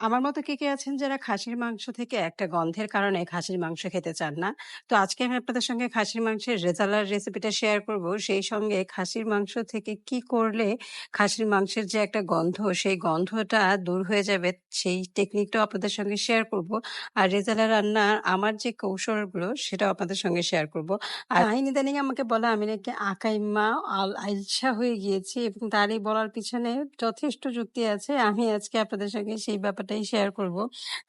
আমার মতো কে, কে আছেন যারা খাসির মাংস থেকে একটা গন্ধের কারণে খাসির মাংস খেতে চান না? তো আজকে আমি আপনাদের সঙ্গে খাসির মাংসের রেজালার রেসিপিটা শেয়ার করব। সেই সঙ্গে খাসির মাংস থেকে কি করলে খাসির মাংসের যে একটা গন্ধ, সেই গন্ধটা দূর হয়ে যাবে, সেই টেকনিকটাও আপনাদের সঙ্গে শেয়ার করব। আর রেজালা রান্নার আমার যে কৌশলগুলো, সেটাও আপনাদের সঙ্গে শেয়ার করব। আর শাহীন ইদানিং আমাকে বলা আমি নাকি আকাইম্মা, আল আইলশা হয়ে গিয়েছি এবং তারই বলার পিছনে যথেষ্ট যুক্তি আছে। আমি আজকে আপনাদের সঙ্গে সেই ব্যাপারটাই শেয়ার করব।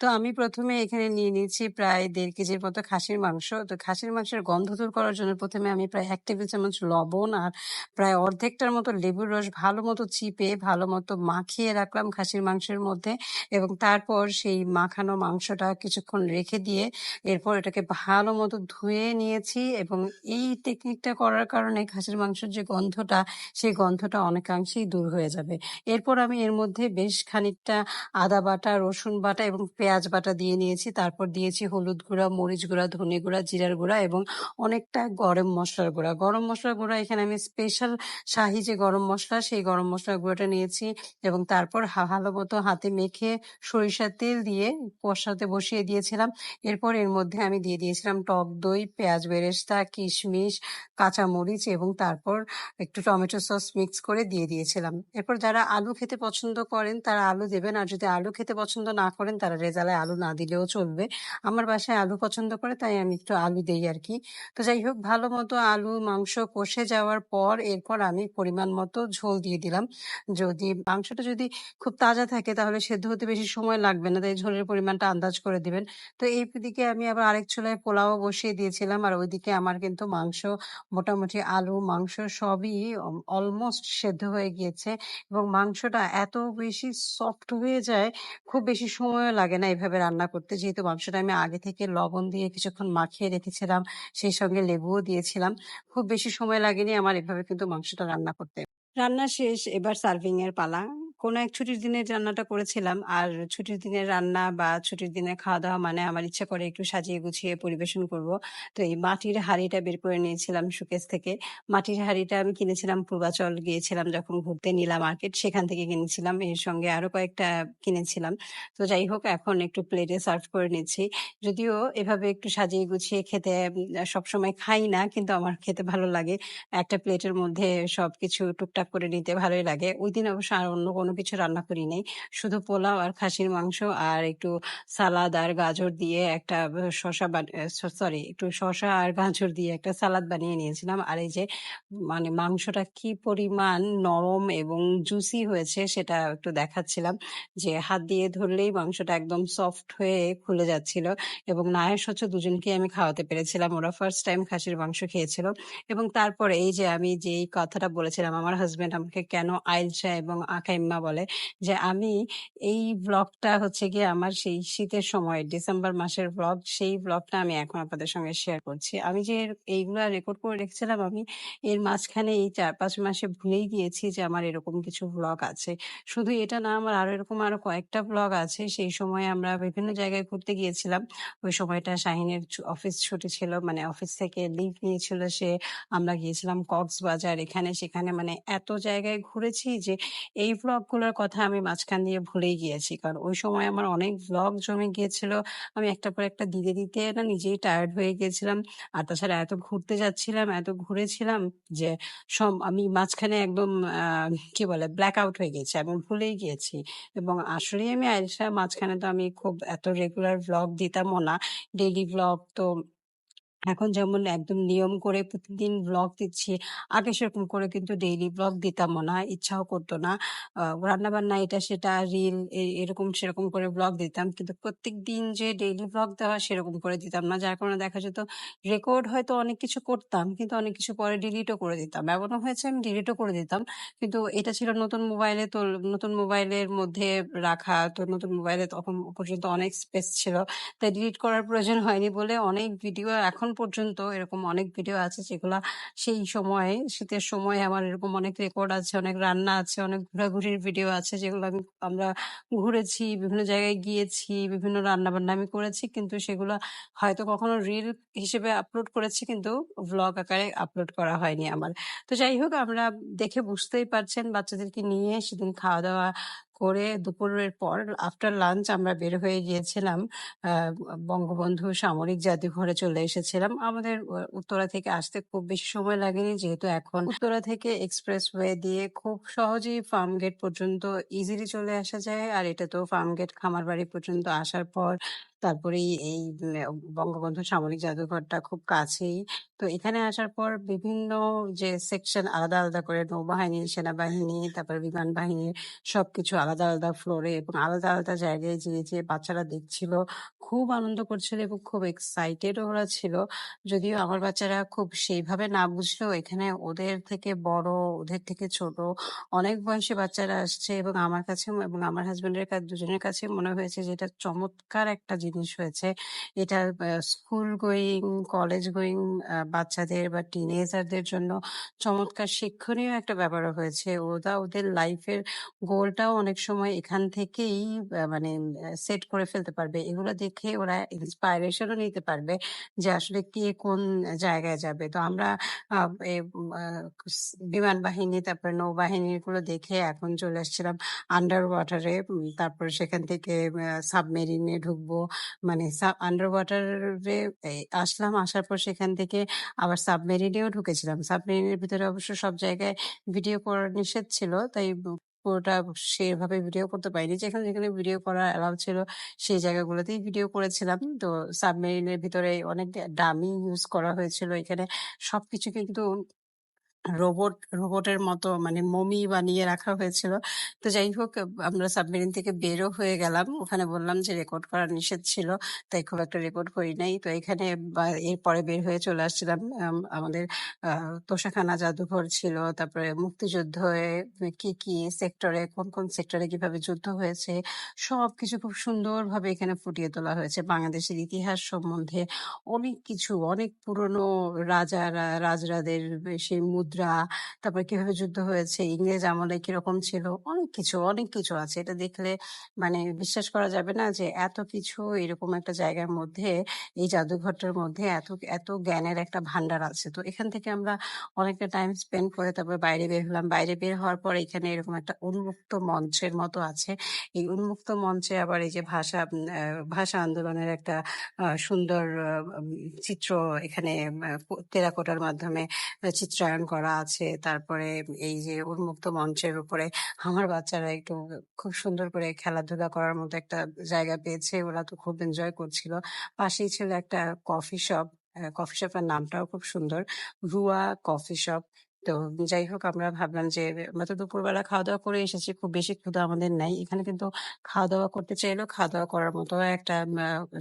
তো আমি প্রথমে এখানে নিয়ে নিয়েছি প্রায় দেড় কেজির মতো খাসির মাংস। তো খাসির মাংসের গন্ধ দূর করার জন্য প্রথমে আমি প্রায় এক টেবিল চামচ লবণ আর প্রায় অর্ধেকটার মতো লেবুর রস ভালো মতো চিপে ভালো মতো মাখিয়ে রাখলাম খাসির মাংসের মধ্যে এবং তারপর সেই মাখানো মাংসটা কিছুক্ষণ রেখে দিয়ে এরপর এটাকে ভালো মতো ধুয়ে নিয়েছি এবং এই টেকনিকটা করার কারণে খাসির মাংসের যে গন্ধটা, সেই গন্ধটা অনেকাংশেই দূর হয়ে যাবে। এরপর আমি এর মধ্যে বেশ খানিকটা আদা বাটা, রসুন বাটা এবং পেঁয়াজ বাটা দিয়ে নিয়েছি। তারপর দিয়েছি হলুদ গুঁড়া, মরিচ গুঁড়া, ধনে গুঁড়া, জিরার গুঁড়া এবং অনেকটা গরম মশলার গুঁড়া। গরম মশলার গুঁড়া এখানে আমি স্পেশাল শাহি যে গরম মশলা সেই গরম মশলার গুঁড়োটা নিয়েছি এবং তারপর ভালো মতো হাতে মেখে সরিষার তেল দিয়ে কষাতে বসিয়ে দিয়েছিলাম। এরপর এর মধ্যে আমি দিয়ে দিয়েছিলাম টক দই, পেঁয়াজ বেরেস্তা, কিশমিশ, কাঁচামরিচ এবং তারপর একটু টমেটো সস মিক্স করে দিয়ে দিয়েছিলাম। এরপর যারা আলু খেতে পছন্দ করেন তারা আলু দেবেন আর যদি আলু খেতে পছন্দ না করেন তারা রেজালায় আলু না দিলেও চলবে। আমার বাসায় আলু পছন্দ করে তাই আমি একটু আলু দেই আর কি। তো যাই হোক ভালো মতো আলু, মাংস কষে যাওয়ার পর এরপর আমি পরিমাণ মতো ঝোল দিয়ে দিলাম। যদি মাংসটা যদি খুব তাজা থাকে তাহলে সেদ্ধ হতে বেশি সময় লাগবে না। তাই ঝোলের পরিমাণটা আন্দাজ করে দিবেন। তো এই দিকে আমি আবার আরেক চুলায় পোলাও বসিয়ে দিয়েছিলাম আর ওইদিকে আমার কিন্তু মাংস মোটামুটি আলু, মাংস সবই অলমোস্ট সেদ্ধ হয়ে গিয়েছে এবং মাংসটা এত বেশি সফট হয়ে যায়, খুব বেশি সময়ও লাগে না এভাবে রান্না করতে। যেহেতু মাংসটা আমি আগে থেকে লবণ দিয়ে কিছুক্ষণ মাখিয়ে রেখেছিলাম, সেই সঙ্গে লেবুও দিয়েছিলাম। খুব বেশি সময় লাগেনি আমার এভাবে কিন্তু মাংসটা রান্না করতে। রান্না শেষ, এবার সার্ভিং এর পালা। কোনো এক ছুটির দিনের রান্নাটা করেছিলাম। আর ছুটির দিনের রান্না বা ছুটির দিনে খাওয়া-দাওয়া মানে আমার ইচ্ছা করে একটু সাজিয়ে গুছিয়ে পরিবেশন করব। তো এই মাটির হাঁড়িটা বের করে নিয়েছিলাম শোকেস থেকে। মাটির হাঁড়িটা আমি কিনেছিলাম পূর্বাচল গিয়েছিলাম যখন ঘুরতে নীলা মার্কেট, সেখান থেকে কিনেছিলাম। এর সঙ্গে আরও কয়েকটা কিনেছিলাম। তো যাই হোক, এখন একটু প্লেটে সার্ভ করে নিচ্ছি। যদিও এভাবে একটু সাজিয়ে গুছিয়ে খেতে সবসময় খাই না, কিন্তু আমার খেতে ভালো লাগে। একটা প্লেটের মধ্যে সবকিছু টুকটাক করে নিতে ভালোই লাগে। ওইদিন অবশ্য আর অন্য কোনো কিছু রান্না করি নাই। শুধু পোলাও আর খাসির মাংস আর একটু সালাদ আর গাজর দিয়ে একটা বান সরি একটু শসা আর গাজর দিয়ে একটা সালাদ বানিয়ে নিয়েছিলাম। আর এই যে মানে মাংসটা কি পরিমাণ নরম এবং জুসি হয়েছে সেটা একটু দেখাচ্ছিলাম। যে হাত দিয়ে ধরলেই মাংসটা একদম সফট হয়ে খুলে যাচ্ছিল এবং নায়ের হচ্ছে দুজনকেই আমি খাওয়াতে পেরেছিলাম। ওরা ফার্স্ট টাইম খাসির মাংস খেয়েছিল এবং তারপরে এই যে আমি যেই কথাটা বলেছিলাম, আমার হাসব্যান্ড আমাকে কেন আইলশা এবং আকাইম্মা বলে যে, আমি এই ব্লগটা হচ্ছে গিয়ে আমার সেই শীতের সময়, ডিসেম্বর মাসের ব্লগ সেই ব্লগটা আমি এখন আপনাদের সঙ্গে শেয়ার করছি। আমি যে এইগুলো রেকর্ড করে রেখেছিলাম, আমি এর মাঝখানে এই ৪-৫ মাসে ভুলেই গিয়েছি যে, আমার এরকম কিছু ব্লগ আছে। শুধু এটা না, আমার আরও এরকম আরও কয়েকটা ব্লগ আছে। সেই সময় আমরা বিভিন্ন জায়গায় ঘুরতে গিয়েছিলাম। ওই সময়টা শাহিনের অফিস ছুটি ছিল। মানে অফিস থেকে লিভ নিয়েছিল সে। আমরা গিয়েছিলাম কক্সবাজার, এখানে সেখানে মানে এত জায়গায় ঘুরেছি যে, এই ব্লগগুলোর কথা আমি মাঝখান দিয়ে ভুলেই গিয়েছি। কারণ ওই সময় আমার অনেক ব্লগ জমে গিয়েছিল। আমি একটা পর একটা দিতে, দিতে না নিজেই টায়ার্ড হয়ে গিয়েছিলাম। আর তাছাড়া এত ঘুরতে যাচ্ছিলাম, এত ঘুরেছিলাম যে সব আমি মাঝখানে একদম কি বলে ব্ল্যাক আউট হয়ে গেছি। আমি ভুলেই গিয়েছি এবং আসলেই আমি আয়েশা মাঝখানে তো আমি খুব এত রেগুলার ভ্লগ দিতামও না। ডেইলি ভ্লগ তো এখন যেমন একদম নিয়ম করে প্রতিদিন ব্লগ দিচ্ছি, আগে সেরকম করে কিন্তু ডেইলি ব্লগ দিতামও না। ইচ্ছাও করত না। রান্নাবান্না এটা সেটা রিল এরকম সেরকম করে ব্লগ দিতাম। কিন্তু প্রত্যেকদিন যে ডেইলি ব্লগ দেওয়া সেরকম করে দিতাম না। যার কারণে দেখা যেত রেকর্ড হয়তো অনেক কিছু করতাম কিন্তু অনেক কিছু পরে ডিলিটও করে দিতাম। এমনও হয়েছে আমি ডিলিটও করে দিতাম। কিন্তু এটা ছিল নতুন মোবাইলে তো নতুন মোবাইলের মধ্যে রাখা। তো নতুন মোবাইলে তখন পর্যন্ত অনেক স্পেস ছিল। তাই ডিলিট করার প্রয়োজন হয়নি বলে অনেক ভিডিও এখন পর্যন্ত এরকম অনেক ভিডিও আছে যেগুলা সেই সময়ে শীতের সময় আমার এরকম অনেক রেকর্ড আছে, অনেক রান্না আছে, অনেক ঘোরাঘুরির ভিডিও আছে যেগুলো আমি আমরা ঘুরেছি, বিভিন্ন জায়গায় গিয়েছি, বিভিন্ন রান্না বান্না আমি করেছি। কিন্তু সেগুলো হয়তো কখনো রিল হিসেবে আপলোড করেছি কিন্তু ভ্লগ আকারে আপলোড করা হয়নি আমার। তো যাই হোক আমরা দেখে বুঝতেই পারছেন বাচ্চাদেরকে নিয়ে সেদিন খাওয়া-দাওয়া করে দুপুরের পর আফটার লাঞ্চ আমরা বের হয়ে গিয়েছিলাম আহ, বঙ্গবন্ধু সামরিক জাদুঘরে চলে এসেছিলাম। আমাদের উত্তরা থেকে আসতে খুব বেশি সময় লাগেনি যেহেতু এখন উত্তরা থেকে এক্সপ্রেস ওয়ে দিয়ে খুব সহজেই ফার্ম গেট পর্যন্ত ইজিলি চলে আসা যায়। আর এটা তো ফার্ম গেট খামার বাড়ি পর্যন্ত আসার পর তারপরেই এই বঙ্গবন্ধু সামরিক জাদুঘরটা খুব কাছেই। তো এখানে আসার পর বিভিন্ন যে সেকশন আলাদা, আলাদা করে নৌবাহিনী, সেনাবাহিনী, তারপরে বিমান বাহিনীর সবকিছু আলাদা, আলাদা ফ্লোরে এবং আলাদা, আলাদা জায়গায় যেয়ে, যেয়ে বাচ্চারা দেখছিল। খুব আনন্দ করছিল এবং খুব এক্সাইটেড ওরা ছিল। যদিও আমার বাচ্চারা খুব সেইভাবে না বুঝলেও এখানে ওদের থেকে বড়, ওদের থেকে ছোট অনেক বয়সী বাচ্চারা আসছে এবং আমার কাছে এবং আমার হাসব্যান্ডের কা দুজনের কাছে মনে হয়েছে যে এটা চমৎকার একটা হয়েছে। এটা স্কুল গোয়িং, কলেজ গোয়িং বাচ্চাদের বা টিনেজারদের জন্য চমৎকার শিক্ষণীয় একটা ব্যাপারও হয়েছে। ওরা ওদের লাইফের গোলটাও অনেক সময় এখান থেকেই মানে সেট করে ফেলতে পারবে। এগুলো দেখে ওরা ইন্সপায়ারেশন ও নিতে পারবে যে আসলে কে কোন জায়গায় যাবে। তো আমরা বিমান বাহিনী, তারপরে নৌবাহিনী এগুলো দেখে এখন চলে আসছিলাম আন্ডার ওয়াটারে তারপরে সেখান থেকে সাবমেরিন ঢুকবো। মানে আন্ডার ওয়াটার আসলাম। আসার পর সেখান থেকে আবার সাবমেরিনেও ঢুকেছিলাম। সাবমেরিনের ভিতরে অবশ্য সব জায়গায় ভিডিও করা নিষেধ ছিল। তাই পুরোটা সেভাবে ভিডিও করতে পারিনি। যেখানে, যেখানে ভিডিও করা অ্যালাউ ছিল সেই জায়গাগুলোতেই ভিডিও করেছিলাম। তো সাবমেরিনের ভিতরে অনেক ডামি ইউজ করা হয়েছিল। এখানে সবকিছু কিন্তু রোবট রোবটের মতো মানে মমি বানিয়ে রাখা হয়েছিল। তো যাই হোক আমরা সাবমেরিন থেকে বেরও হয়ে গেলাম। ওখানে বললাম যে রেকর্ড করা নিষেধ ছিল। তাই খুব একটা রেকর্ড করি নাই। তো এখানে বা এরপরে বের হয়ে চলে আসছিলাম। আম আমাদের আ তোশাখানা জাদুঘর ছিল। তারপরে মুক্তিযুদ্ধ মুক্তিযুদ্ধে কি, কি সেক্টরে কোন, কোন সেক্টরে কীভাবে যুদ্ধ হয়েছে সবকিছু খুব সুন্দরভাবে এখানে ফুটিয়ে তোলা হয়েছে। বাংলাদেশের ইতিহাস সম্বন্ধে অনেক কিছু অনেক পুরনো রাজারা রাজরাদের সেই মুদ্রা, তারপরে কীভাবে যুদ্ধ হয়েছে, ইংরেজ আমলে কীরকম ছিল অনেক কিছু, অনেক কিছু আছে। এটা দেখলে মানে বিশ্বাস করা যাবে না যে এত কিছু এরকম একটা জায়গার মধ্যে এই জাদুঘরটার মধ্যে এত, এত জ্ঞানের একটা ভান্ডার আছে। তো এখান থেকে আমরা অনেকটা টাইম স্পেন্ড করে তারপর বাইরে বের হলাম। বাইরে বের হওয়ার পর এখানে এরকম একটা উন্মুক্ত মঞ্চের মতো আছে। এই উন্মুক্ত মঞ্চে আবার এই যে ভাষা ভাষা আন্দোলনের একটা সুন্দর চিত্র এখানে টেরাকোটার মাধ্যমে চিত্রায়ন করা আছে। তারপরে এই যে উন্মুক্ত মঞ্চের উপরে আমার বাচ্চারা একটু খুব সুন্দর করে খেলাধুলা করার মতো একটা জায়গা পেয়েছে। ওরা তো খুব এনজয় করছিল। পাশেই ছিল একটা কফি শপ। কফি শপের নামটাও খুব সুন্দর। Ruya coffee shop. তো যাই হোক আমরা ভাবলাম যে আমরা তো দুপুরবেলা খাওয়া-দাওয়া করে এসেছি। খুব বেশি ক্ষুধা আমাদের নাই। এখানে কিন্তু খাওয়া-দাওয়া করতে চাইলেও খাওয়া-দাওয়া করার মতো একটা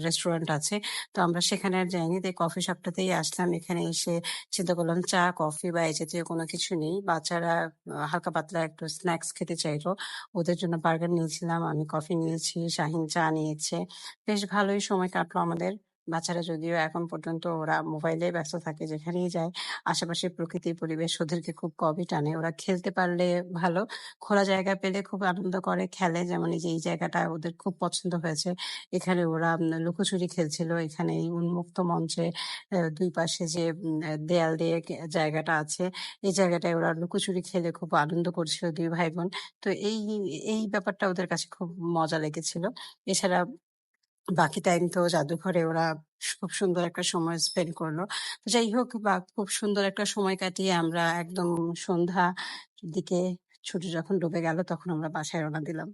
রেস্টুরেন্ট আছে। তো আমরা সেখানে আর যাইনি। তাই কফি শপটাতেই আসলাম। এখানে এসে চিন্তা করলাম চা, কফি বা এই জাতীয় কোনো কিছু নেই। বাচ্চারা হালকা পাতলা একটু স্ন্যাক্স খেতে চাইলো। ওদের জন্য বার্গার নিয়েছিলাম। আমি কফি নিয়েছি, শাহিন চা নিয়েছে। বেশ ভালোই সময় কাটলো আমাদের। বাচ্চারা যদিও এখন পর্যন্ত ওরা মোবাইলে ব্যস্ত থাকে যেখানেই যায়। আশেপাশের প্রকৃতি পরিবেশ ওদেরকে খুব কমই টানে। ওরা খেলতে পারলে ভালো। খোলা জায়গা পেলে খুব আনন্দ করে, খেলে। যেমন এই যে এই জায়গাটা ওদের খুব পছন্দ হয়েছে। এখানে ওরা লুকোচুরি খেলছিল। এখানে এই উন্মুক্ত মঞ্চে দুই পাশে যে দেয়াল দিয়ে জায়গাটা আছে, এই জায়গাটায় ওরা লুকোচুরি খেলে খুব আনন্দ করছিল দুই ভাই-বোন। তো এই, এই ব্যাপারটা ওদের কাছে খুব মজা লেগেছিল। এছাড়া বাকি টাইম তো জাদুঘরে ওরা খুব সুন্দর একটা সময় স্পেন্ড করল। যাই হোক, বা খুব সুন্দর একটা সময় কাটিয়ে আমরা একদম সন্ধ্যা দিকে সূর্য যখন ডুবে গেল, তখন আমরা বাসায় রওনা দিলাম।